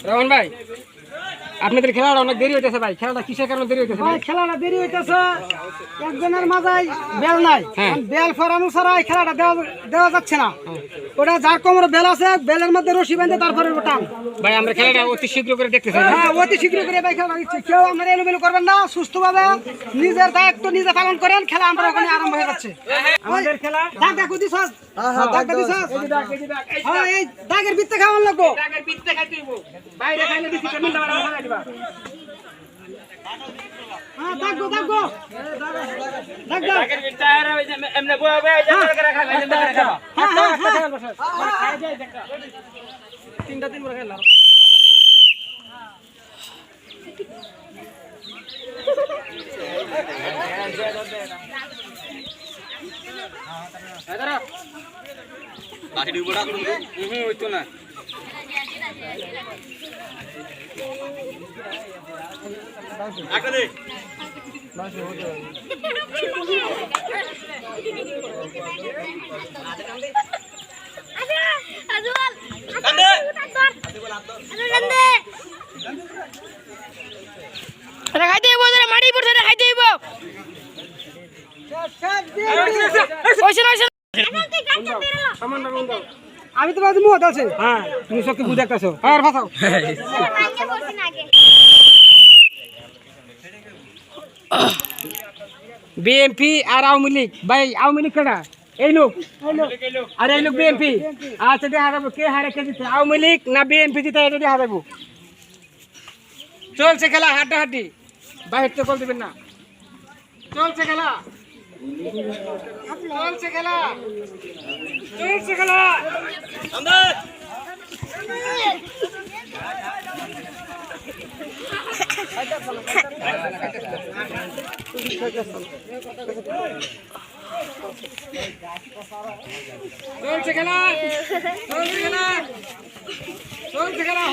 রহমান ভাই আপনাদের খেলাটা অনেক দেরি হইতেছে ভাই। খেলাটা কিসের কারণে দেরি হইতেছে ভাই খেলাটা দেরি হইতেছে একজনের মাথায় বেল নাই। হ্যাঁ। বেল ফরানো ছাড়া এই খেলাটা দেওয়া দেওয়া যাচ্ছে না। ওটা যার কোমরে বেল আছে বেলের মধ্যে রশি বেঁধে তারপরে ওটান ভাই আমরা খেলাটা অতি শীঘ্র করে দেখতেছি। হ্যাঁ অতি শীঘ্র করে ভাই খেলা দিচ্ছে কেউ আমরা এলোমেলো করবেন না সুস্থভাবে নিজের দায়িত্ব নিজে পালন করেন খেলা আমরা ওখানে আরম্ভ হয়ে যাচ্ছে। আমাদের খেলা দাগ দিছ দিছ হ্যাঁ এই দাগের ভিত্তে খাওয়ান লাগবো বাইরে খাইলে দিছি কেমন দিবা হ্যাঁ দাগ গো দাগ গো। দাগ দাগ। হ্যাঁ। হ্যাঁ হ্যাঁ তিনটা তিন করে খেলা আজুল কান্দে কান্দে এটা খাইতে হইব তোরা মাটি পড়ছে খাইতে আমি তো বাজু মুহূর্ত আছে হ্যাঁ তুমি সব কি বুঝে দেখতেছো আর ফাসাও বিএমপি আর আওয়ামী লীগ। ভাই, আওয়ামী লীগ কেডা? এই লোক। আর এই লোক বিএমপি আচ্ছা দেখা যাব কে হারে, কে জিতে? আওয়ামী লীগ না বিএমপি জিতে এটা দেখা যাব চলছে খেলা হাড্ডা হাড্ডি বাইরে তো কল দিবেন না। চলছে খেলা। চলছে খেলা। চলছে খেলা।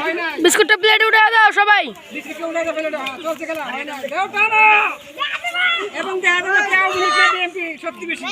হয় বিস্কুটটা প্লেট উঠে দাও সবাই। বিস্কিট উড়ে যাবে এটা চলছে খেলা হয় না দেও টানো। এবং দেখা যাবে কে আওয়ামী লীগ বিএনপি সত্যি বেশি